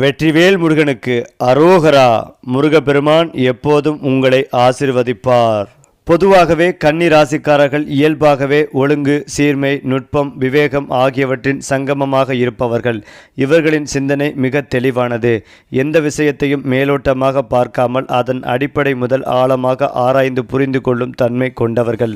வெற்றிவேல் முருகனுக்கு அரோகரா முருகப்பெருமான் எப்போதும் உங்களை ஆசிர்வதிப்பார். பொதுவாகவே கன்னி ராசிக்காரர்கள் இயல்பாகவே ஒழுங்கு சீர்மை நுட்பம் விவேகம் ஆகியவற்றின் சங்கமமாக இருப்பவர்கள். இவர்களின் சிந்தனை மிக தெளிவானது. எந்த விஷயத்தையும் மேலோட்டமாக பார்க்காமல் அதன் அடிப்படை முதல் ஆழமாக ஆராய்ந்து புரிந்து கொள்ளும் தன்மை கொண்டவர்கள்.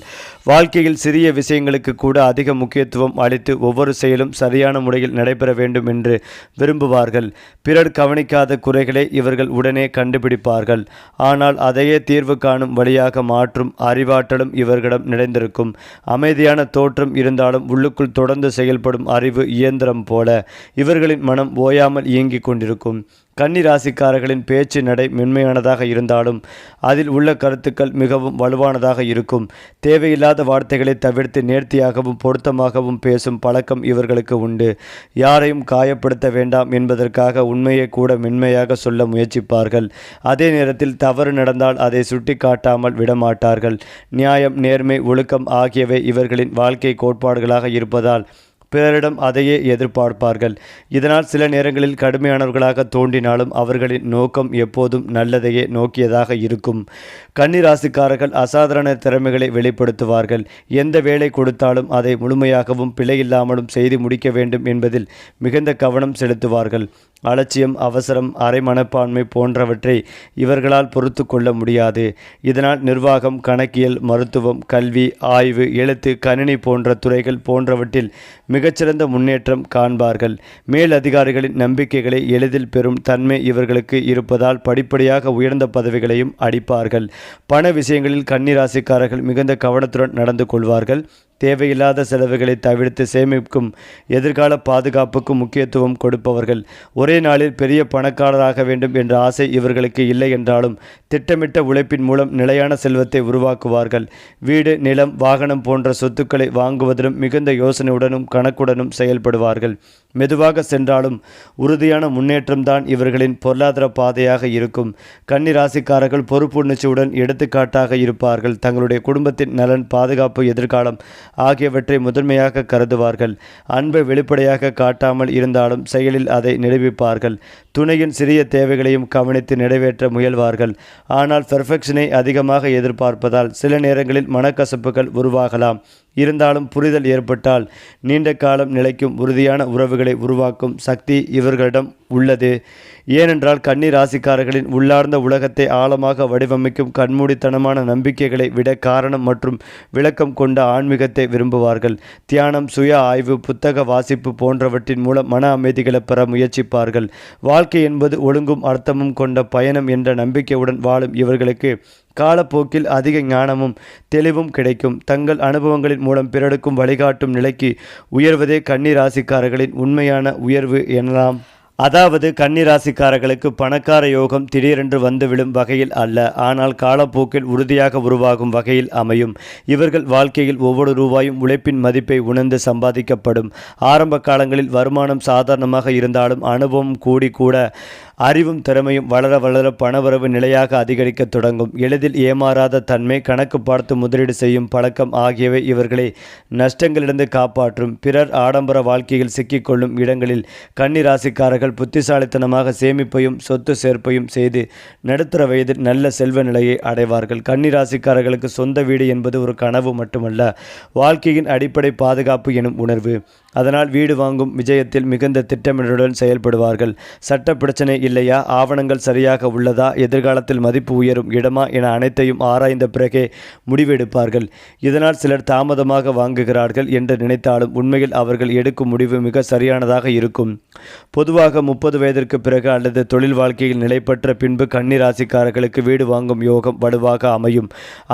வாழ்க்கையில் சிறிய விஷயங்களுக்கு கூட அதிக முக்கியத்துவம் அளித்து ஒவ்வொரு செயலும் சரியான முறையில் நடைபெற வேண்டும் என்று விரும்புவார்கள். பிறர் கவனிக்காத குறைகளை இவர்கள் உடனே கண்டுபிடிப்பார்கள். ஆனால் அதையே தீர்வு காணும் வழியாக மாற்றும் அறிவாற்றலும் இவர்களிடம் நிறைந்திருக்கும். அமைதியான தோற்றம் இருந்தாலும் உள்ளுக்குள் தொடர்ந்து செயல்படும் அறிவு இயந்திரம் போல இவர்களின் மனம் ஓயாமல் இயங்கிக் கொண்டிருக்கும். கன்னி ராசிக்காரர்களின் பேச்சு நடை மென்மையானதாக இருந்தாலும் அதில் உள்ள கருத்துக்கள் மிகவும் வலுவானதாக இருக்கும். தேவையில்லாத வார்த்தைகளை தவிர்த்து நேர்த்தியாகவும் பொருத்தமாகவும் பேசும் பழக்கம் இவர்களுக்கு உண்டு. யாரையும் காயப்படுத்த வேண்டாம் என்பதற்காக உண்மையை கூட மென்மையாக சொல்ல முயற்சிப்பார்கள். அதே நேரத்தில் தவறு நடந்தால் அதை சுட்டி காட்டாமல் விடமாட்டார்கள். நியாயம் நேர்மை ஒழுக்கம் ஆகியவை இவர்களின் வாழ்க்கை கோட்பாடுகளாக இருப்பதால் பிறரிடம் அதையே எதிர்பார்ப்பார்கள். இதனால் சில நேரங்களில் கடுமையானவர்களாக தோன்றினாலும் அவர்களின் நோக்கம் எப்போதும் நல்லதையே நோக்கியதாக இருக்கும். கன்னிராசிக்காரர்கள் அசாதாரண திறமைகளை வெளிப்படுத்துவார்கள். எந்த வேலை கொடுத்தாலும் அதை முழுமையாகவும் பிழையில்லாமலும் செய்து முடிக்க வேண்டும் என்பதில் மிகுந்த கவனம் செலுத்துவார்கள். அலட்சியம் அவசரம் அரைமனப்பான்மை போன்றவற்றை இவர்களால் பொறுத்து கொள்ள முடியாது. இதனால் நிர்வாகம் கணக்கியல் மருத்துவம் கல்வி ஆய்வு எழுத்து கணினி போன்ற துறைகள் போன்றவற்றில் மிகச்சிறந்த முன்னேற்றம் காண்பார்கள். மேல் அதிகாரிகளின் நம்பிக்கைகளை எளிதில் பெறும் தன்மை இவர்களுக்கு இருப்பதால் படிப்படியாக உயர்ந்த பதவிகளையும் அடிப்பார்கள். பண விஷயங்களில் கன்னிராசிக்காரர்கள் மிகுந்த கவனத்துடன் நடந்து கொள்வார்கள். தேவையில்லாத செலவுகளை தவிர்த்து சேமிக்கும் எதிர்கால பாதுகாப்புக்கு முக்கியத்துவம் கொடுப்பவர்கள். ஒரே நாளில் பெரிய பணக்காரராக வேண்டும் என்ற ஆசை இவர்களுக்கு இல்லை என்றாலும் திட்டமிட்ட உழைப்பின் மூலம் நிலையான செல்வத்தை உருவாக்குவார்கள். வீடு நிலம் வாகனம் போன்ற சொத்துக்களை வாங்குவதிலும் மிகுந்த யோசனையுடனும் கணக்குடனும் செயல்படுவார்கள். மெதுவாக சென்றாலும் உறுதியான முன்னேற்றம்தான் இவர்களின் பொருளாதார பாதையாக இருக்கும். கன்னி ராசிக்காரர்கள் பொறுப்புணர்ச்சியுடன் எடுத்துக்காட்டாக இருப்பார்கள். தங்களுடைய குடும்பத்தின் நலன் பாதுகாப்பு எதிர்காலம் ஆகியவற்றை முதன்மையாக கருதுவார்கள். அன்பை வெளிப்படையாக காட்டாமல் இருந்தாலும் செயலில் அதை நிரூபிப்பார்கள். துணையின் சிறிய தேவைகளையும் கவனித்து நிறைவேற்ற முயல்வார்கள். ஆனால் பெர்ஃபெக்ஷனை அதிகமாக எதிர்பார்ப்பதால் சில நேரங்களில் மனக்கசப்புகள் உருவாகலாம். இருந்தாலும் புரிதல் ஏற்பட்டால் நீண்ட காலம் நிலைக்கும் உறுதியான உறவுகளை உருவாக்கும் சக்தி இவர்களிடம் உள்ளது. ஏனென்றால் கன்னி ராசிக்காரர்களின் உள்ளார்ந்த உலகத்தை ஆழமாக வடிவமைக்கும் கண்மூடித்தனமான நம்பிக்கைகளை விட காரணம் மற்றும் விளக்கம் கொண்ட ஆன்மீகத்தை விரும்புவார்கள். தியானம் சுய ஆய்வு புத்தக வாசிப்பு போன்றவற்றின் மூலம் மன அமைதிகளை பெற முயற்சிப்பார்கள். வாழ்க்கை என்பது ஒழுங்கும் அர்த்தமும் கொண்ட பயணம் என்ற நம்பிக்கையுடன் வாழும் இவர்களுக்கு காலப்போக்கில் அதிக ஞானமும் தெளிவும் கிடைக்கும். தங்கள் அனுபவங்களின் மூலம் பிறருக்கும் வழிகாட்டும் நிலைக்கு உயர்வதே கன்னிராசிக்காரர்களின் உண்மையான உயர்வு எனலாம். அதாவது கன்னிராசிக்காரர்களுக்கு பணக்கார யோகம் திடீரென்று வந்துவிடும் வகையில் அல்ல. ஆனால் காலப்போக்கில் உறுதியாக உருவாகும் வகையில் அமையும். இவர்கள் வாழ்க்கையில் ஒவ்வொரு ரூபாயும் உழைப்பின் மதிப்பை உணர்ந்து சம்பாதிக்கப்படும். ஆரம்ப காலங்களில் வருமானம் சாதாரணமாக இருந்தாலும் அனுபவம் கூடி கூட அறிவும் திறமையும் வளர வளர பணவரவு நிலையாக அதிகரிக்க தொடங்கும். எளிதில் ஏமாறாத தன்மை கணக்கு பார்த்து முதலீடு செய்யும் பழக்கம் ஆகியவை இவர்களை நஷ்டங்களிலிருந்து காப்பாற்றும். பிறர் ஆடம்பர வாழ்க்கையில் சிக்கிக்கொள்ளும் இடங்களில் கன்னி ராசிக்காரர்கள் புத்திசாலித்தனமாக சேமிப்பையும் சொத்து சேர்ப்பையும் செய்து நடுத்தர வயதில் நல்ல செல்வ நிலையை அடைவார்கள். கன்னி ராசிக்காரர்களுக்கு சொந்த வீடு என்பது ஒரு கனவு மட்டுமல்ல வாழ்க்கையின் அடிப்படை பாதுகாப்பு எனும் உணர்வு. அதனால் வீடு வாங்கும் விஜயத்தில் மிகுந்த திட்டமிடலுடன் செயல்படுவார்கள். சட்ட பிரச்சனை இல்லையா? ஆவணங்கள் சரியாக உள்ளதா? எதிர்காலத்தில் மதிப்பு உயரும் இடமா என அனைத்தையும் ஆராய்ந்த பிறகே முடிவெடுப்பார்கள். இதனால் சிலர் தாமதமாக வாங்குகிறார்கள் என்று நினைத்தாலும் உண்மையில் அவர்கள் எடுக்கும் முடிவு மிக சரியானதாக இருக்கும். பொதுவாக முப்பது வயதிற்கு பிறகு அல்லது தொழில் வாழ்க்கையில் நிலைப்பற்ற பின்பு கன்னிராசிக்காரர்களுக்கு வீடு வாங்கும் யோகம் வலுவாக அமையும்.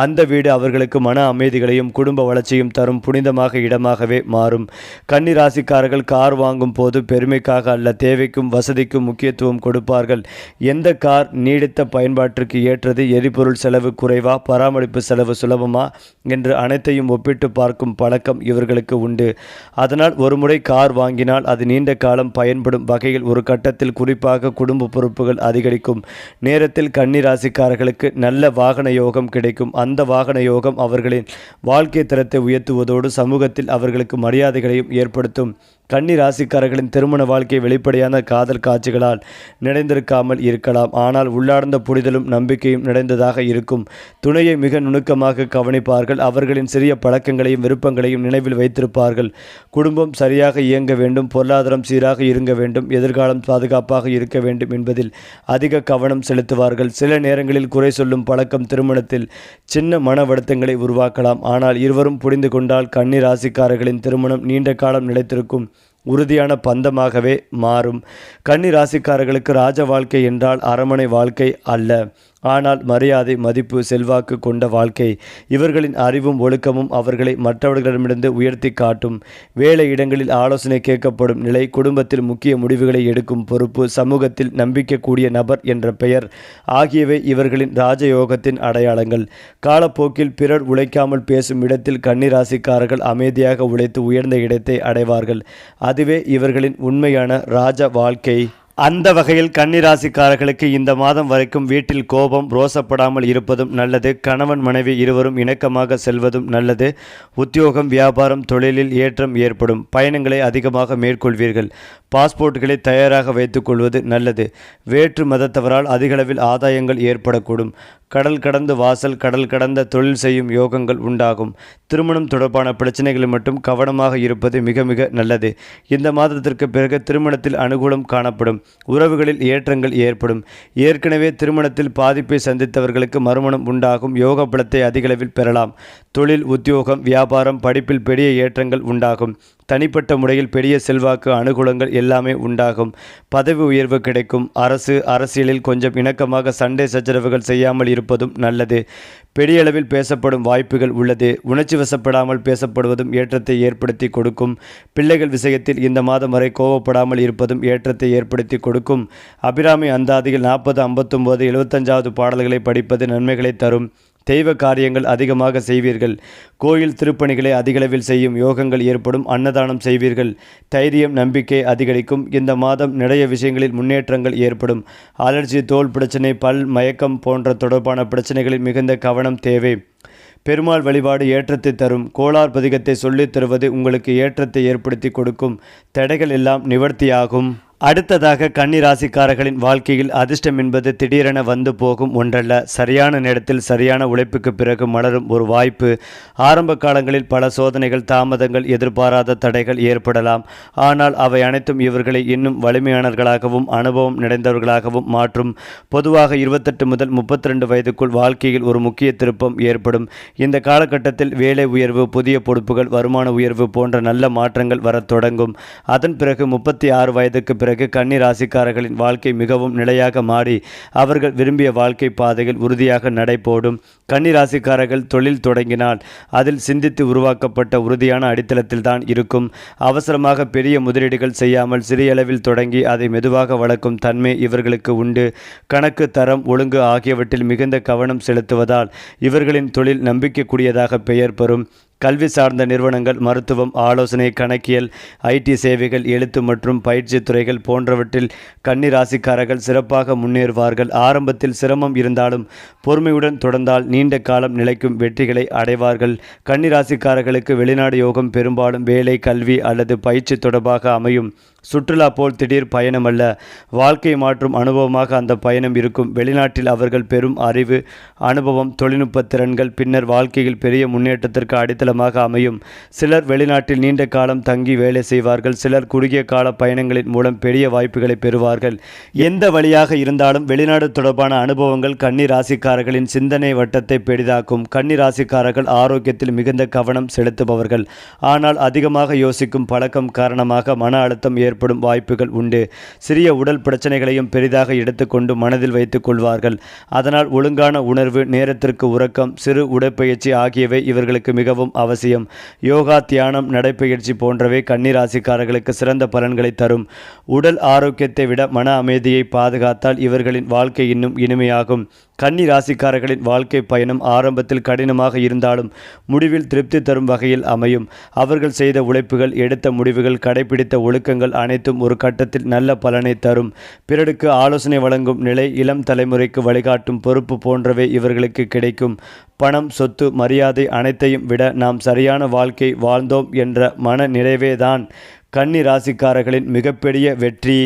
அந்த வீடு அவர்களுக்கு மன அமைதிகளையும் குடும்ப வளர்ச்சியும் தரும் புனிதமாக இடமாகவே மாறும். கன்னிராசிக்காரர்கள் கார் வாங்கும் போது பெருமைக்காக அல்ல தேவைக்கும் வசதிக்கும் முக்கியத்துவம் கொடு கொடுப்பார்கள் எந்த கார் நீடித்த பயன்பாட்டிற்கு ஏற்றது? எரிபொருள் செலவு குறைவா? பராமரிப்பு செலவு சுலபமா? என்று அனைத்தையும் ஒப்பிட்டு பார்க்கும் பழக்கம் இவர்களுக்கு உண்டு. அதனால் ஒருமுறை கார் வாங்கினால் அது நீண்ட காலம் பயன்படும் வகையில் ஒரு கட்டத்தில் குறிப்பாக குடும்ப பொறுப்புகள் அதிகரிக்கும். நேரத்தில் கன்னிராசிக்காரர்களுக்கு நல்ல வாகன யோகம் கிடைக்கும். அந்த வாகன யோகம் அவர்களின் வாழ்க்கை தரத்தை உயர்த்துவதோடு சமூகத்தில் அவர்களுக்கு மரியாதைகளையும் ஏற்படுத்தும். கன்னி ராசிக்காரர்களின் திருமண வாழ்க்கை வெளிப்படையான காதல் காட்சிகளால் நிறைந்திருக்காமல் இருக்கலாம். ஆனால் உள்ளார்ந்த புரிதலும் நம்பிக்கையும் நிறைந்ததாக இருக்கும். துணையை மிக நுணுக்கமாக கவனிப்பார்கள். அவர்களின் சிறிய பழக்கங்களையும் விருப்பங்களையும் நினைவில் வைத்திருப்பார்கள். குடும்பம் சரியாக இயங்க வேண்டும். பொருளாதாரம் சீராக இருங்க வேண்டும். எதிர்காலம் பாதுகாப்பாக இருக்க வேண்டும் என்பதில் அதிக கவனம் செலுத்துவார்கள். சில நேரங்களில் குறை சொல்லும் பழக்கம் திருமணத்தில் சின்ன மன வருத்தங்களை உருவாக்கலாம். ஆனால் இருவரும் புரிந்து கொண்டால் கன்னி ராசிக்காரர்களின் திருமணம் நீண்ட காலம் நிலைத்திருக்கும். உறுதியான பந்தமாகவே மாறும். கன்னி ராசிக்காரர்களுக்கு ராஜ வாழ்க்கை என்றால் அரமனை வாழ்க்கை அல்ல. ஆனால் மரியாதை மதிப்பு செல்வாக்கு கொண்ட வாழ்க்கை இவர்களின் அறிவும் ஒழுக்கமும் அவர்களை மற்றவர்களிடமிருந்து உயர்த்தி காட்டும். வேலை இடங்களில் ஆலோசனை கேட்கப்படும் நிலை குடும்பத்தில் முக்கிய முடிவுகளை எடுக்கும் பொறுப்பு சமூகத்தில் நம்பிக்கக்கூடிய நபர் என்ற பெயர். ஆகியவை இவர்களின் ராஜயோகத்தின் அடையாளங்கள். காலப்போக்கில் பிறர் உழைக்காமல் பேசும் இடத்தில் கன்னிராசிக்காரர்கள் அமைதியாக உழைத்து உயர்ந்த இடத்தை அடைவார்கள். அதுவே இவர்களின் உண்மையான ராஜ வாழ்க்கை. அந்த வகையில் கன்னிராசிக்காரர்களுக்கு இந்த மாதம் வரைக்கும் வீட்டில் கோபம் ரோசப்படாமல் இருப்பதும் நல்லது. கணவன் மனைவி இருவரும் இணக்கமாக செல்வதும் நல்லது. உத்தியோகம் வியாபாரம் தொழிலில் ஏற்றம் ஏற்படும். பயணங்களை அதிகமாக மேற்கொள்வீர்கள். பாஸ்போர்ட்களை தயாராக வைத்துக்கொள்வது நல்லது. வேற்று மதத்தவரால் அதிகளவில் ஆதாயங்கள் ஏற்படக்கூடும். கடல் கடந்து வாசல் கடல் கடந்த தொழில் செய்யும் யோகங்கள் உண்டாகும். திருமணம் தொடர்பான பிரச்சனைகளில் மட்டும் கவனமாக இருப்பது மிக மிக நல்லது. இந்த மாதத்திற்கு பிறகு திருமணத்தில் அனுகூலம் காணப்படும். உறவுகளில் ஏற்றங்கள் ஏற்படும். ஏற்கனவே திருமணத்தில் பாதிப்பை சந்தித்தவர்களுக்கு மறுமணம் உண்டாகும். யோக பலத்தை அதிகளவில் பெறலாம். தொழில் உத்தியோகம் வியாபாரம் படிப்பில் பெரிய ஏற்றங்கள் உண்டாகும். தனிப்பட்ட முறையில் பெரிய செல்வாக்கு அனுகூலங்கள் எல்லாமே உண்டாகும். பதவி உயர்வு கிடைக்கும். அரசு அரசியலில் கொஞ்சம் இணக்கமாக சண்டை சச்சரவுகள் செய்யாமல் இருப்பதும் நல்லது. பெரிய அளவில் பேசப்படும் வாய்ப்புகள் உள்ளது. உணர்ச்சி வசப்படாமல் பேசப்படுவதும் ஏற்றத்தை ஏற்படுத்தி கொடுக்கும். பிள்ளைகள் விஷயத்தில் இந்த மாதம் வரை கோவப்படாமல் இருப்பதும் ஏற்றத்தை ஏற்படுத்தி கொடுக்கும். அபிராமி அந்தாதியில் நாற்பது ஐம்பத்தொம்போது எழுபத்தஞ்சாவது பாடல்களை படிப்பது நன்மைகளை தரும். தெய்வ காரியங்கள் அதிகமாக செய்வீர்கள். கோயில் திருப்பணிகளை அதிகளவில் செய்யும் யோகங்கள் ஏற்படும். அன்னதானம் செய்வீர்கள். தைரியம் நம்பிக்கை அதிகரிக்கும். இந்த மாதம் நிறைய விஷயங்களில் முன்னேற்றங்கள் ஏற்படும். அலர்ஜி தோல் பிரச்சனை பல் மயக்கம் போன்ற தொடர்பான பிரச்சனைகளில் மிகுந்த கவனம் தேவை. பெருமாள் வழிபாடு ஏற்றத்தை தரும். கோளார் பதிகத்தை சொல்லித் தருவது உங்களுக்கு ஏற்றத்தை ஏற்படுத்தி கொடுக்கும். தடைகள் எல்லாம் நிவர்த்தியாகும். அடுத்ததாக கன்னி ராசிக்காரர்களின் வாழ்க்கையில் அதிர்ஷ்டம் என்பது திடீரென வந்து போகும் ஒன்றல்ல. சரியான நேரத்தில் சரியான உழைப்புக்கு பிறகு மலரும் ஒரு வாய்ப்பு. ஆரம்ப காலங்களில் பல சோதனைகள் தாமதங்கள் எதிர்பாராத தடைகள் ஏற்படலாம். ஆனால் அவை அனைத்தும் இவர்களை இன்னும் வலிமையானவர்களாகவும் அனுபவம் நிறைந்தவர்களாகவும் மாற்றும். பொதுவாக இருபத்தெட்டு முதல் முப்பத்தி ரெண்டு வயதுக்குள் வாழ்க்கையில் ஒரு முக்கிய திருப்பம் ஏற்படும். இந்த காலகட்டத்தில் வேலை உயர்வு புதிய பொறுப்புகள் வருமான உயர்வு போன்ற நல்ல மாற்றங்கள் வரத் தொடங்கும். அதன் பிறகு முப்பத்தி ஆறு வயதுக்கு பிறகு கன்னி ராசிக்காரர்களின் வாழ்க்கை மிகவும் நிலையாக மாறி அவர்கள் விரும்பிய வாழ்க்கை பாதையில் உறுதியாக நடைபோடும். கன்னி ராசிக்காரர்கள் தொழில் தொடங்கினால் அதில் சிந்தித்து உருவாக்கப்பட்ட உறுதியான அடித்தளத்தில் தான் இருக்கும். அவசரமாக பெரிய முதலீடுகள் செய்யாமல் சிறிய அளவில் தொடங்கி அதை மெதுவாக வளர்க்கும் தன்மை இவர்களுக்கு உண்டு. கணக்கு தரம் ஒழுங்கு ஆகியவற்றில் மிகுந்த கவனம் செலுத்துவதால் இவர்களின் தொழில் நம்பிக்கைக்குரியதாக பெயர் பெறும். கல்வி சார்ந்த நிறுவனங்கள் மருத்துவம் ஆலோசனை கணக்கியல் ஐடி சேவைகள் எழுத்து மற்றும் பயிற்சி துறைகள் போன்றவற்றில் கன்னி ராசிக்காரர்கள் சிறப்பாக முன்னேறுவார்கள். ஆரம்பத்தில் சிரமம் இருந்தாலும் பொறுமையுடன் தொடர்ந்தால் நீண்ட காலம் நிலைக்கும் வெற்றிகளை அடைவார்கள். கன்னி ராசிக்காரர்களுக்கு வெளிநாடு யோகம் பெரும்பாலும் வேலை கல்வி அல்லது பயிற்சி தொடர்பாக அமையும். சுற்றுலா போல் திடீர் பயணம் அல்ல. வாழ்க்கை மாற்றும் அனுபவமாக அந்த பயணம் இருக்கும். வெளிநாட்டில் அவர்கள் பெரும் அறிவு அனுபவம் தொழில்நுட்ப திறன்கள் பின்னர் வாழ்க்கையில் பெரிய முன்னேற்றத்திற்கு அடித்தளமாக அமையும். சிலர் வெளிநாட்டில் நீண்ட காலம் தங்கி வேலை செய்வார்கள். சிலர் குறுகிய கால பயணங்களின் மூலம் பெரிய வாய்ப்புகளை பெறுவார்கள். எந்த வழியாக இருந்தாலும் வெளிநாடு தொடர்பான அனுபவங்கள் கன்னி ராசிக்காரர்களின் சிந்தனை வட்டத்தை பெரிதாக்கும். கன்னி ராசிக்காரர்கள் ஆரோக்கியத்தில் மிகுந்த கவனம் செலுத்துபவர்கள். ஆனால் அதிகமாக யோசிக்கும் பழக்கம் காரணமாக மன அழுத்தம் ஏற்படும் வாய்ப்புகள் உண்டு. சிறிய உடல் பிரச்சனைகளையும் பெரிதாக எடுத்துக்கொண்டு மனதில் வைத்துக் கொள்வார்கள். அதனால் ஒழுங்கான உணர்வு நேரத்திற்கு உறக்கம் சிறு உடற்பயிற்சி ஆகியவை இவர்களுக்கு மிகவும் அவசியம். யோகா தியானம் நடைப்பயிற்சி போன்றவை கன்னிராசிக்காரர்களுக்கு சிறந்த பலன்களை தரும். உடல் ஆரோக்கியத்தை விட மன அமைதியை பாதுகாத்தால் இவர்களின் வாழ்க்கை இன்னும் இனிமையாகும். கன்னி ராசிக்காரர்களின் வாழ்க்கை பயணம் ஆரம்பத்தில் கடினமாக இருந்தாலும் முடிவில் திருப்தி தரும் வகையில் அமையும். அவர்கள் செய்த உழைப்புகள் எடுத்த முடிவுகள் கடைபிடித்த ஒழுக்கங்கள் அனைத்தும் ஒரு கட்டத்தில் நல்ல பலனை தரும். பிறருக்கு ஆலோசனை வழங்கும் நிலை இளம் தலைமுறைக்கு வழிகாட்டும் பொறுப்பு போன்றவை இவர்களுக்கு கிடைக்கும். பணம் சொத்து மரியாதை அனைத்தையும் விட நாம் சரியான வாழ்க்கை வாழ்ந்தோம் என்ற மன நிறைவேதான் கன்னி ராசிக்காரர்களின் மிகப்பெரிய வெற்றி.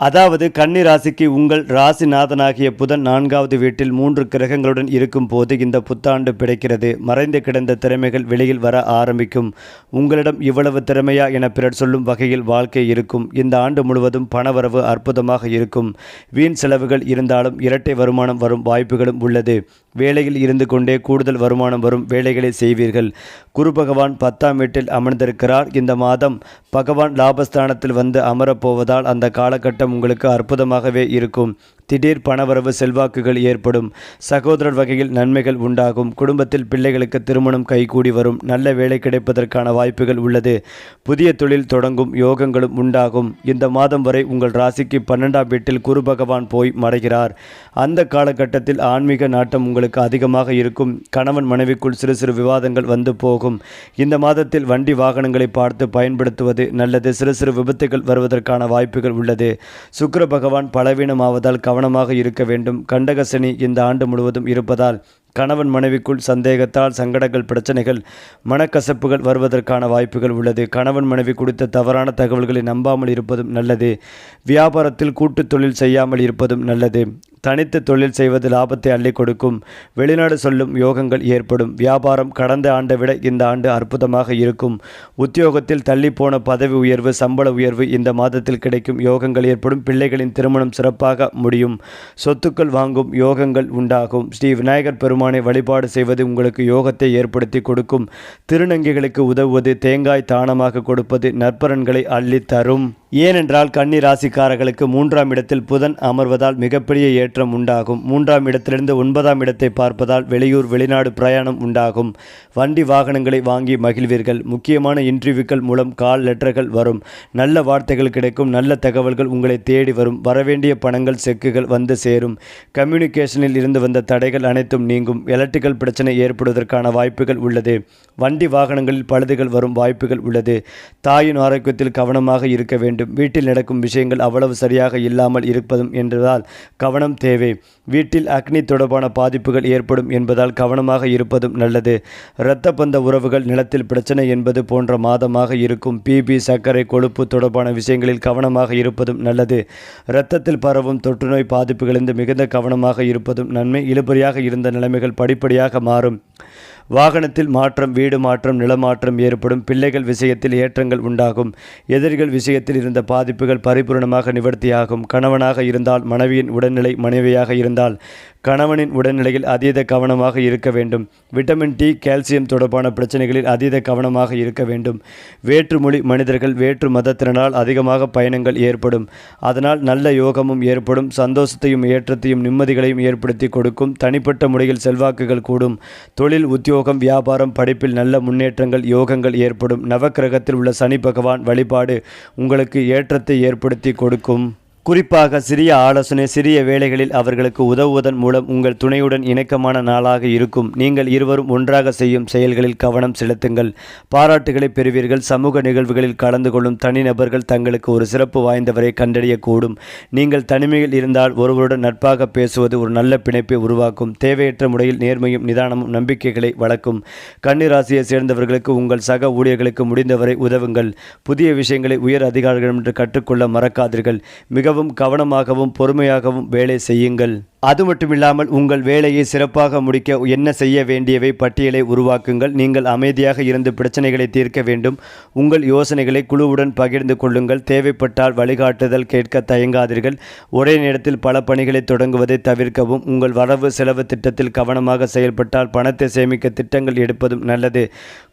அதாவது கன்னி ராசிக்கு உங்கள் ராசிநாதனாகிய புதன் நான்காவது வீட்டில் மூன்று கிரகங்களுடன் இருக்கும் போது இந்த புத்தாண்டு பிடைக்கிறது மறைந்து கிடந்த திறமைகள் வெளியில் வர ஆரம்பிக்கும். உங்களிடம் இவ்வளவு திறமையா என பிறர் சொல்லும் வகையில் வாழ்க்கை இருக்கும். இந்த ஆண்டு முழுவதும் பணவரவு அற்புதமாக இருக்கும். வீண் செலவுகள் இருந்தாலும் இரட்டை வருமானம் வரும் வாய்ப்புகளும் உள்ளது. வேலையில் இருந்து கொண்டே கூடுதல் வருமானம் வரும் வேலைகளை செய்வீர்கள். குரு பகவான் பத்தாம் வீட்டில் அமர்ந்திருக்கிறார். இந்த மாதம் பகவான் லாபஸ்தானத்தில் வந்து அமரப்போவதால் அந்த காலகட்டம் உங்களுக்கு அற்புதமாகவே இருக்கும். திடீர் பணவரவு செல்வாக்குகள் ஏற்படும். சகோதரர் வகையில் நன்மைகள் உண்டாகும். குடும்பத்தில் பிள்ளைகளுக்கு திருமணம் கைகூடி வரும். நல்ல வேலை கிடைப்பதற்கான வாய்ப்புகள் உள்ளது. புதிய தொழில் தொடங்கும் யோகங்களும் உண்டாகும். இந்த மாதம் வரை உங்கள் ராசிக்கு பன்னெண்டாம் வீட்டில் குரு பகவான் போய் மறைகிறார். அந்த காலகட்டத்தில் ஆன்மீக நாட்டம் உங்களுக்கு அதிகமாக இருக்கும். கணவன் மனைவிக்குள் சிறு சிறு விவாதங்கள் வந்து போகும். இந்த மாதத்தில் வண்டி வாகனங்களை பார்த்து பயன்படுத்துவது நல்லது. சிறு சிறு விபத்துகள் வருவதற்கான வாய்ப்புகள் உள்ளது. சுக்கர பகவான் பலவீனமாவதால் கவனமாக இருக்க வேண்டும். கண்டகசனி இந்த ஆண்டு முழுவதும் இருப்பதால் கணவன் மனைவிக்குள் சந்தேகத்தால் சங்கடங்கள் பிரச்சனைகள் மனக்கசப்புகள் வருவதற்கான வாய்ப்புகள் உள்ளது. கணவன் மனைவி கொடுத்த தவறான தகவல்களை நம்பாமல் இருப்பதும் நல்லது. வியாபாரத்தில் கூட்டு தொழில் செய்யாமல் இருப்பதும் நல்லது. தனித்து தொழில் செய்வது லாபத்தை அள்ளி கொடுக்கும். வெளிநாடு சொல்லும் யோகங்கள் ஏற்படும். வியாபாரம் கடந்த ஆண்டை விட இந்த ஆண்டு அற்புதமாக இருக்கும். உத்தியோகத்தில் தள்ளிப்போன பதவி உயர்வு சம்பள உயர்வு இந்த மாதத்தில் கிடைக்கும் யோகங்கள் ஏற்படும். பிள்ளைகளின் திருமணம் சிறப்பாக முடியும். சொத்துக்கள் வாங்கும் யோகங்கள் உண்டாகும். ஸ்ரீ விநாயகர் பெருமான் வழிபாடு செய்வது உங்களுக்கு யோகத்தை ஏற்படுத்தி கொடுக்கும். திருநங்கைகளுக்கு உதவுவது தேங்காய் தானமாக கொடுப்பது நற்பலன்களை அள்ளித்தரும் ஏனென்றால் கன்னி ராசிக்காரர்களுக்கு மூன்றாம் இடத்தில் புதன் அமர்வதால் மிகப்பெரிய ஏற்றம் உண்டாகும். மூன்றாம் இடத்திலிருந்து ஒன்பதாம் இடத்தை பார்ப்பதால் வெளியூர் வெளிநாடு பிரயாணம் உண்டாகும். வண்டி வாகனங்களை வாங்கி மகிழ்வீர்கள். முக்கியமான இன்டர்வியூக்கள் மூலம் கால் லெட்டர்கள் வரும். நல்ல வார்த்தைகள் கிடைக்கும். நல்ல தகவல்கள் உங்களை தேடி வரும். வரவேண்டிய பணங்கள் செக்குகள் வந்து சேரும். கம்யூனிகேஷனில் இருந்து வந்த தடைகள் அனைத்தும் நீங்கும். எலக்ட்ரிக்கல் பிரச்சனை ஏற்படுவதற்கான வாய்ப்புகள் உள்ளது. வண்டி வாகனங்களில் பழுதுகள் வரும் வாய்ப்புகள் உள்ளது. தாயின் ஆரோக்கியத்தில் கவனமாக இருக்க வேண்டும். வீட்டில் நடக்கும் விஷயங்கள் அவ்வளவு சரியாக இல்லாமல் இருப்பதும் என்றதால் கவனம் தேவை. வீட்டில் அக்னி தொடர்பான பாதிப்புகள் ஏற்படும் என்பதால் கவனமாக இருப்பதும் நல்லது. இரத்த பந்த உறவுகள் நிலத்தில் பிரச்சனை என்பது போன்ற மாதமாக இருக்கும். பிபி சர்க்கரை கொழுப்பு தொடர்பான விஷயங்களில் கவனமாக இருப்பதும் நல்லது. இரத்தத்தில் பரவும் தொற்றுநோய் பாதிப்புகளிலிருந்து மிகுந்த கவனமாக இருப்பதும் நன்மை. இழுபறியாக இருந்த நிலைமைகள் படிப்படியாக மாறும். வாகனத்தில் மாற்றம் வீடு மாற்றம் நிலமாற்றம் ஏற்படும். பிள்ளைகள் விஷயத்தில் ஏற்றங்கள் உண்டாகும். எதிரிகள் விஷயத்தில் இருந்த பாதிப்புகள் பரிபூர்ணமாக நிவர்த்தியாகும். கணவனாக இருந்தால் மனைவியின் உடல்நிலை மனைவியாக இருந்தால் கணவனின் உடல்நிலையில் அதீத கவனமாக இருக்க வேண்டும். விட்டமின் டி கால்சியம் தொடர்பான பிரச்சனைகளில் அதீத கவனமாக இருக்க வேண்டும். வேற்றுமொழி மனிதர்கள் வேற்று மதத்தினரால் அதிகமாக பயணங்கள் ஏற்படும். அதனால் நல்ல யோகமும் ஏற்படும். சந்தோஷத்தையும் ஏற்றத்தையும் நிம்மதிகளையும் ஏற்படுத்தி கொடுக்கும். தனிப்பட்ட முறையில் செல்வாக்குகள் கூடும். தொழில் உத்தியோக உத்தியோகம் வியாபாரம் படிப்பில் நல்ல முன்னேற்றங்கள் யோகங்கள் ஏற்படும். நவக்கிரகத்தில் உள்ள சனி பகவான் வழிபாடு உங்களுக்கு ஏற்றத்தை ஏற்படுத்தி கொடுக்கும். குறிப்பாக சிறிய ஆலோசனை சிறிய வேலைகளில் அவர்களுக்கு உதவுவதன் மூலம் உங்கள் துணையுடன் இணக்கமான நாளாக இருக்கும். நீங்கள் இருவரும் ஒன்றாக செய்யும் செயல்களில் கவனம் செலுத்துங்கள். பாராட்டுகளை பெறுவீர்கள். சமூக நிகழ்வுகளில் கலந்து கொள்ளும் தனிநபர்கள் தங்களுக்கு ஒரு சிறப்பு வாய்ந்தவரை கண்டறியக்கூடும். நீங்கள் தனிமையில் இருந்தால் ஒருவருடன் நட்பாக பேசுவது ஒரு நல்ல பிணைப்பை உருவாக்கும். தேவையற்ற முறையில் நேர்மையும் நிதானமும் நம்பிக்கைகளை வளர்க்கும். கன்னிராசியை சேர்ந்தவர்களுக்கு உங்கள் சக ஊழியர்களுக்கு முடிந்தவரை உதவுங்கள். புதிய விஷயங்களை உயர் அதிகாரிகளிடம் கற்றுக்கொள்ள மறக்காதீர்கள். மிகவும் கவனமாகவும் பொறுமையாகவும் வேலை செய்யுங்கள். அது மட்டுமில்லாமல் உங்கள் வேலையை சிறப்பாக முடிக்க என்ன செய்ய வேண்டியவை பட்டியலை உருவாக்குங்கள். நீங்கள் அமைதியாக இருந்து பிரச்சனைகளை தீர்க்க வேண்டும். உங்கள் யோசனைகளை குழுவுடன் பகிர்ந்து கொள்ளுங்கள். தேவைப்பட்டால் வழிகாட்டுதல் கேட்க தயங்காதீர்கள். ஒரே நேரத்தில் பல பணிகளை தொடங்குவதை தவிர்க்கவும். உங்கள் வரவு செலவு திட்டத்தில் கவனமாக செயல்பட்டால் பணத்தை சேமிக்க திட்டங்கள் எடுப்பதும் நல்லது.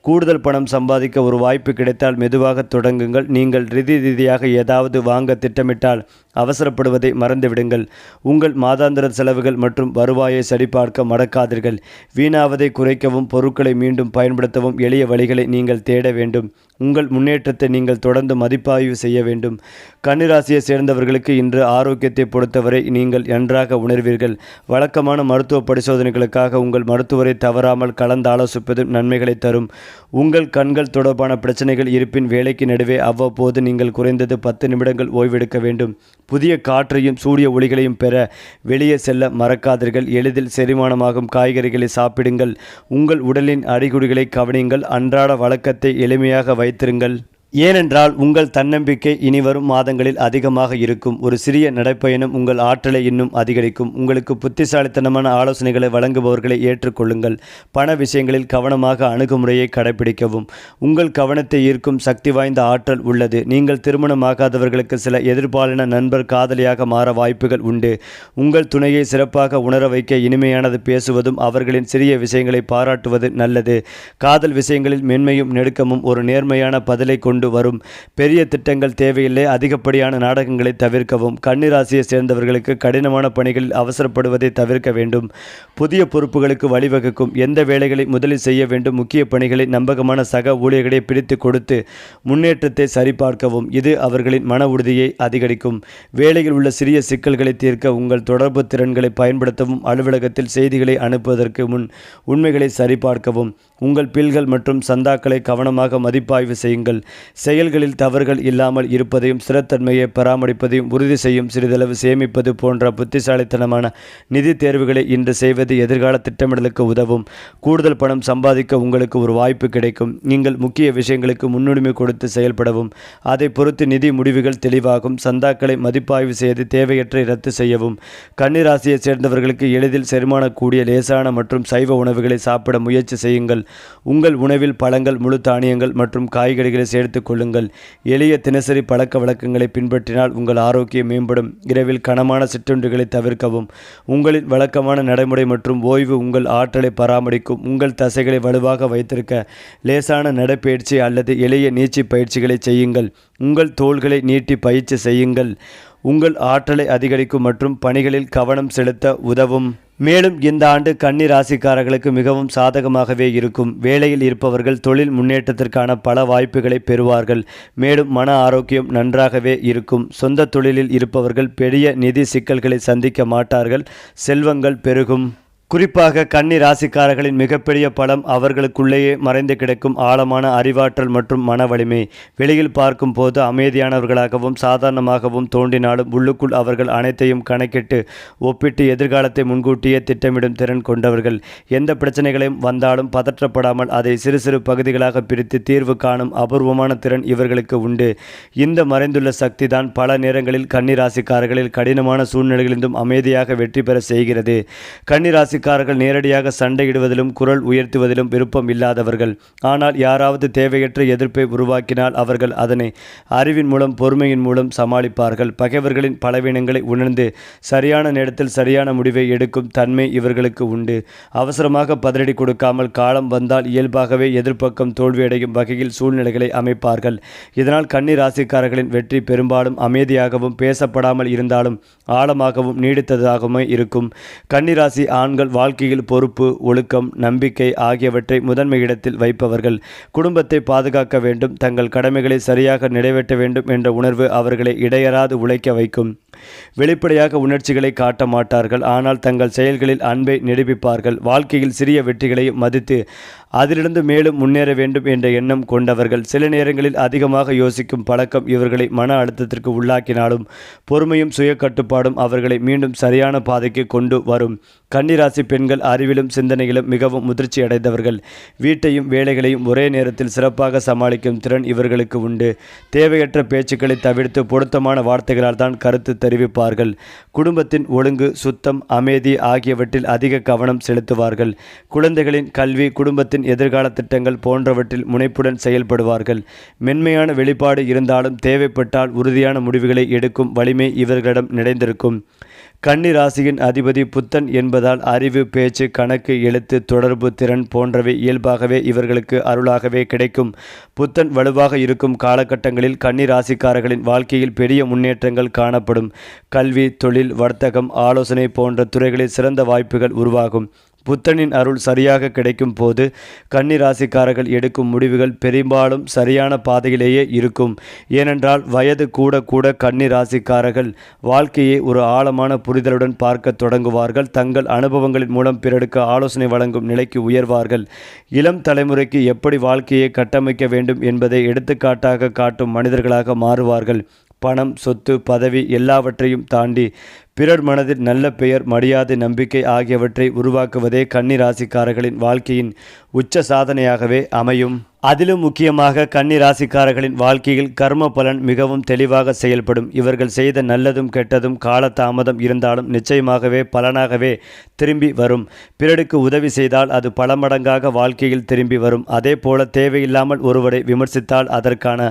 கூடுதல் பணம் சம்பாதிக்க ஒரு வாய்ப்பு கிடைத்தால் மெதுவாக தொடங்குங்கள். நீங்கள் ரீதி ரீதியாக ஏதாவது வாங்க திட்டமிட்டால் அவசரப்படுவதை மறந்துவிடுங்கள். உங்கள் மாதாந்திர செலவுகள் மற்றும் வருவாயை சரிபார்க்க மறக்காதீர்கள். வீணாவதை குறைக்கவும் பொருட்களை மீண்டும் பயன்படுத்தவும் எளிய வழிகளை நீங்கள் தேட வேண்டும். உங்கள் முன்னேற்றத்தை நீங்கள் தொடர்ந்து மதிப்பாய்வு செய்ய வேண்டும். கன்னிராசியை சேர்ந்தவர்களுக்கு இன்று ஆரோக்கியத்தை பொறுத்தவரை நீங்கள் நன்றாக உணர்வீர்கள். வழக்கமான மருத்துவ பரிசோதனைகளுக்காக உங்கள் மருத்துவரை தவறாமல் கலந்து ஆலோசிப்பதும் நன்மைகளை தரும். உங்கள் கண்கள் தொடர்பான பிரச்சனைகள் இருப்பின் வேலைக்கு நடுவே அவ்வப்போது நீங்கள் குறைந்தது பத்து நிமிடங்கள் ஓய்வெடுக்க வேண்டும். புதிய காற்றையும் சூரிய ஒளிகளையும் பெற வெளியே செல்ல மறக்காதீர்கள். எளிதில் செரிமானமாகும் காய்கறிகளை சாப்பிடுங்கள். உங்கள் உடலின் அறிகுறிகளை கவனியுங்கள் அன்றாட வழக்கத்தை எளிமையாக வைத்திருங்கள். ஏனென்றால் உங்கள் தன்னம்பிக்கை இனி வரும் மாதங்களில் அதிகமாக இருக்கும். ஒரு சிறிய நடைப்பயணம் உங்கள் ஆற்றலை இன்னும் அதிகரிக்கும். உங்களுக்கு புத்திசாலித்தனமான ஆலோசனைகளை வழங்குபவர்களை ஏற்றுக்கொள்ளுங்கள். பண விஷயங்களில் கவனமாக அணுகுமுறையை கடைபிடிக்கவும். உங்கள் கவனத்தை ஈர்க்கும் சக்தி வாய்ந்த ஆற்றல் உள்ளது. நீங்கள் திருமணமாகாதவர்களுக்கு சில எதிர்பாலின நண்பர் காதலியாக மாற வாய்ப்புகள் உண்டு. உங்கள் துணையை சிறப்பாக உணர வைக்க இனிமையானது பேசுவதும் அவர்களின் சிறிய விஷயங்களை பாராட்டுவது நல்லது. காதல் விஷயங்களில் மென்மையும் நெடுக்கமும் ஒரு நேர்மையான பதிலை கொண்டு வரும். பெரிய திட்டங்கள் தேவையில்லை. அதிகப்படியான நாடகங்களை தவிர்க்கவும். கன்னிராசியை சேர்ந்தவர்களுக்கு கடினமான பணிகளில் அவசரப்படுவதை தவிர்க்க வேண்டும். புதிய பொறுப்புகளுக்கு வழிவகுக்கும். எந்த வேலைகளை முதலில் செய்ய வேண்டும்? முக்கிய பணிகளை நம்பகமான சக ஊழியர்களை பிடித்து கொடுத்து முன்னேற்றத்தை சரிபார்க்கவும். இது அவர்களின் மன உறுதியை அதிகரிக்கும். வேலையில் உள்ள சிறிய சிக்கல்களை தீர்க்க உங்கள் தொடர்பு திறன்களை பயன்படுத்தவும். அலுவலகத்தில் செய்திகளை அனுப்புவதற்கு முன் உண்மைகளை சரிபார்க்கவும். உங்கள் பில்கள் மற்றும் சந்தாக்களை கவனமாக மதிப்பாய்வு செய்யுங்கள். செயல்களில் தவறுகள் இல்லாமல் இருப்பதையும் ஸ்திரத்தன்மையை பராமரிப்பதையும் உறுதி செய்யும் சிறிதளவு சேமிப்பது போன்ற புத்திசாலித்தனமான நிதி தேர்வுகளை இன்று செய்வது எதிர்கால திட்டமிடலுக்கு உதவும். கூடுதல் பணம் சம்பாதிக்க உங்களுக்கு ஒரு வாய்ப்பு கிடைக்கும். நீங்கள் முக்கிய விஷயங்களுக்கு முன்னுரிமை கொடுத்து செயல்படவும் அதை பொறுத்து நிதி முடிவுகள் தெளிவாகும். சந்தாக்களை மதிப்பாய்வு செய்து தேவையற்ற ரத்து செய்யவும். கன்னிராசியை சேர்ந்தவர்களுக்கு எளிதில் செரிமானக்கூடிய லேசான மற்றும் சைவ உணவுகளை சாப்பிட முயற்சி செய்யுங்கள். உங்கள் உணவில் பழங்கள் முழு தானியங்கள் மற்றும் காய்கறிகளை சேர்த்து வைத்துக் கொள்ளுங்கள். எளிய தினசரி பழக்க வழக்கங்களை பின்பற்றினால் உங்கள் ஆரோக்கியம் மேம்படும். இரவில் கனமான சிற்றுண்டுகளை தவிர்க்கவும். உங்களின் வழக்கமான நடைமுறை மற்றும் ஓய்வு உங்கள் ஆற்றலை பராமரிக்கும். உங்கள் தசைகளை வலுவாக வைத்திருக்க லேசான நடைப்பயிற்சி அல்லது எளிய நீச்சி பயிற்சிகளை செய்யுங்கள். உங்கள் தோள்களை நீட்டி பயிற்சி செய்யுங்கள். உங்கள் ஆற்றலை அதிகரிக்கும் மற்றும் பணிகளில் கவனம் செலுத்த உதவும். மேலும் இந்த ஆண்டு கன்னி ராசிக்காரர்களுக்கு மிகவும் சாதகமாகவே இருக்கும். வேலையில் இருப்பவர்கள் தொழில் முன்னேற்றத்திற்கான பல வாய்ப்புகளை பெறுவார்கள். மேலும் மன ஆரோக்கியம் நன்றாகவே இருக்கும். சொந்த தொழிலில் இருப்பவர்கள் பெரிய நிதி சிக்கல்களை சந்திக்க மாட்டார்கள். செல்வங்கள் பெருகும். குறிப்பாக கன்னி ராசிக்காரர்களின் மிகப்பெரிய பலம் அவர்களுக்குள்ளேயே மறைந்து கிடக்கும் ஆழமான அறிவாற்றல் மற்றும் மன வலிமை வெளியில் பார்க்கும் போது அமைதியானவர்களாகவும் சாதாரணமாகவும் தோன்றினாலும் உள்ளுக்குள் அவர்கள் அனைத்தையும் கணக்கிட்டு ஒப்பிட்டு எதிர்காலத்தை முன்கூட்டியே திட்டமிடும் திறன் கொண்டவர்கள். எந்த பிரச்சனைகளையும் வந்தாலும் பதற்றப்படாமல் அதை சிறு சிறு பகுதிகளாக பிரித்து தீர்வு காணும் அபூர்வமான திறன் இவர்களுக்கு உண்டு. இந்த மறைந்துள்ள சக்தி தான் பல நேரங்களில் கன்னி ராசிக்காரர்களில் கடினமான சூழ்நிலைகளிலிருந்தும் அமைதியாக வெற்றி பெற செய்கிறது. கன்னி ராசிக்காரர்கள் நேரடியாக சண்டையிடுவதிலும் குரல் உயர்த்துவதிலும் விருப்பம் இல்லாதவர்கள். ஆனால் யாராவது தேவையற்ற எதிர்ப்பை உருவாக்கினால் அவர்கள் அதனை அறிவின் மூலம் பொறுமையின் மூலம் சமாளிப்பார்கள். பகைவர்களின் பலவீனங்களை உணர்ந்து சரியான நேரத்தில் சரியான முடிவை எடுக்கும் தன்மை இவர்களுக்கு உண்டு. அவசரமாக பதிலடி கொடுக்காமல் காலம் வந்தால் இயல்பாகவே எதிர்ப்பக்கம் தோல்வியடையும் வகையில் சூழ்நிலைகளை அமைப்பார்கள். இதனால் கன்னி ராசிக்காரர்களின் வெற்றி பெரும்பாலும் அமைதியாகவும் பேசப்படாமல் இருந்தாலும் ஆழமாகவும் நீடித்ததாகவுமே இருக்கும். கன்னிராசி ஆண்கள் வாழ்க்கையில் பொறுப்பு ஒழுக்கம் நம்பிக்கை ஆகியவற்றை முதன்மை இடத்தில் வைப்பவர்கள் குடும்பத்தை பாதுகாக்க வேண்டும் தங்கள் கடமைகளை சரியாக நிறைவேற்ற வேண்டும் என்ற உணர்வு அவர்களை இடையறாது உழைக்க வைக்கும். வெளிப்படையாக உணர்ச்சிகளை காட்ட மாட்டார்கள். ஆனால் தங்கள் செயல்களில் அன்பை நிரூபிப்பார்கள் வாழ்க்கையில் சிறிய வெற்றிகளை மதித்து அதிலிருந்து மேலும் முன்னேற வேண்டும் என்ற எண்ணம் கொண்டவர்கள். சில நேரங்களில் அதிகமாக யோசிக்கும் பழக்கம் இவர்களை மன அழுத்தத்திற்கு உள்ளாக்கினாலும் பொறுமையும் சுய கட்டுப்பாடும் அவர்களை மீண்டும் சரியான பாதைக்கு கொண்டு வரும். கன்னிராசி பெண்கள் அறிவிலும் சிந்தனையிலும் மிகவும் முதிர்ச்சி அடைந்தவர்கள். வீட்டையும் வேலைகளையும் ஒரே நேரத்தில் சிறப்பாக சமாளிக்கும் திறன் இவர்களுக்கு உண்டு. தேவையற்ற பேச்சுக்களை தவிர்த்து பொருத்தமான வார்த்தைகளால் தான் கருத்து தெரிவிப்பார்கள். குடும்பத்தின் ஒழுங்கு சுத்தம் அமைதி ஆகியவற்றில் அதிக கவனம் செலுத்துவார்கள். குழந்தைகளின் கல்வி குடும்பத்தின் எதிர்கால திட்டங்கள் போன்றவற்றில் முனைப்புடன் செயல்படுவார்கள். மென்மையான வெளிப்பாடு இருந்தாலும் தேவைப்பட்டால் உறுதியான முடிவுகளை எடுக்கும் வலிமை இவர்களிடம் நிறைந்திருக்கும். கன்னி ராசியின் அதிபதி புத்தன் என்பதால் அறிவு பேச்சு கணக்கு எழுத்து தொடர்பு திறன் போன்றவை இயல்பாகவே இவர்களுக்கு அருளாகவே கிடைக்கும். புத்தன் வலுவாக இருக்கும் காலகட்டங்களில் கன்னி ராசிக்காரர்களின் வாழ்க்கையில் பெரிய முன்னேற்றங்கள் காணப்படும். கல்வி தொழில் வர்த்தகம் ஆலோசனை போன்ற துறைகளில் சிறந்த வாய்ப்புகள் உருவாகும். புத்தனின் அருள் சரியாக கிடைக்கும் போது கன்னிராசிக்காரர்கள் எடுக்கும் முடிவுகள் பெரும்பாலும் சரியான பாதையிலேயே இருக்கும். ஏனென்றால் வயது கூட கூட கன்னிராசிக்காரர்கள் வாழ்க்கையை ஒரு ஆழமான புரிதலுடன் பார்க்க தொடங்குவார்கள். தங்கள் அனுபவங்களின் மூலம் பிறருக்கு ஆலோசனை வழங்கும் நிலைக்கு உயர்வார்கள். இளம் தலைமுறைக்கு எப்படி வாழ்க்கையை கட்டமைக்க வேண்டும் என்பதை எடுத்துக்காட்டாக காட்டும் மனிதர்களாக மாறுவார்கள். பணம் சொத்து பதவி எல்லாவற்றையும் தாண்டி பிறர் மனதில் நல்ல பெயர் மரியாதை நம்பிக்கை ஆகியவற்றை உருவாக்குவதே கன்னி ராசிக்காரர்களின் வாழ்க்கையின் உச்ச சாதனையாகவே அமையும். அதிலும் முக்கியமாக கன்னி ராசிக்காரர்களின் வாழ்க்கையில் கர்ம பலன் மிகவும் தெளிவாக செயல்படும். இவர்கள் செய்த நல்லதும் கெட்டதும் காலதாமதம் இருந்தாலும் நிச்சயமாகவே பலனாகவே திரும்பி வரும். பிறருக்கு உதவி செய்தால் அது பல மடங்காக வாழ்க்கையில் திரும்பி வரும். அதே போல தேவையில்லாமல் ஒருவரை விமர்சித்தால் அதற்கான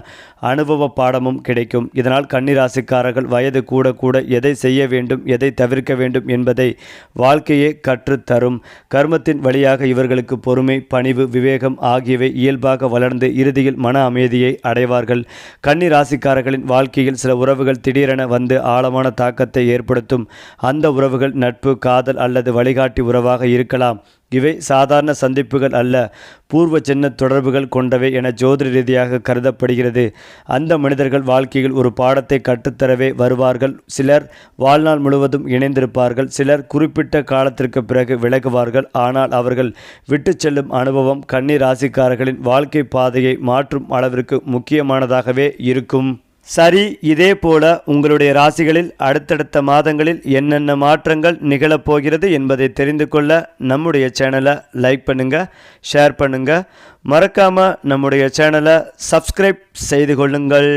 அனுபவ பாடமும் கிடைக்கும். இதனால் கன்னிராசிக்காரர்கள் வயது கூட கூட எதை செய்ய வேண்டும் எதை தவிர்க்க வேண்டும் என்பதை வாழ்க்கையே கற்றுத்தரும். கர்மத்தின் வழியாக இவர்களுக்கு பொறுமை பணிவு விவேகம் ஆகியவை இயல்பாக வளர்ந்து இறுதியில் மன அமைதியை அடைவார்கள். கன்னி ராசிக்காரர்களின் வாழ்க்கையில் சில உறவுகள் திடீரென வந்து ஆழமான தாக்கத்தை ஏற்படுத்தும். அந்த உறவுகள் நட்பு காதல் அல்லது வழிகாட்டி உறவாக இருக்கலாம். இவை சாதாரண சந்திப்புகள் அல்ல. பூர்வ சின்ன தொடர்புகள் கொண்டவை என ஜோதிட ரீதியாக கருதப்படுகிறது. அந்த மனிதர்கள் வாழ்க்கையில் ஒரு பாடத்தை கற்றுத்தரவே வருவார்கள். சிலர் வாழ்நாள் முழுவதும் இணைந்திருப்பார்கள். சிலர் குறிப்பிட்ட காலத்திற்கு பிறகு விலகுவார்கள். ஆனால் அவர்கள் விட்டு செல்லும் அனுபவம் கன்னி ராசிக்காரர்களின் வாழ்க்கை பாதையை மாற்றும் அளவிற்கு முக்கியமானதாகவே இருக்கும். சரி இதே போல உங்களுடைய ராசிகளில் அடுத்தடுத்த மாதங்களில் என்னென்ன மாற்றங்கள் நிகழப்போகிறது என்பதை தெரிந்து கொள்ள நம்முடைய சேனலை லைக் பண்ணுங்க ஷேர் பண்ணுங்க. மறக்காம நம்முடைய சேனலை சப்ஸ்கிரைப் செய்து கொள்ளுங்கள்.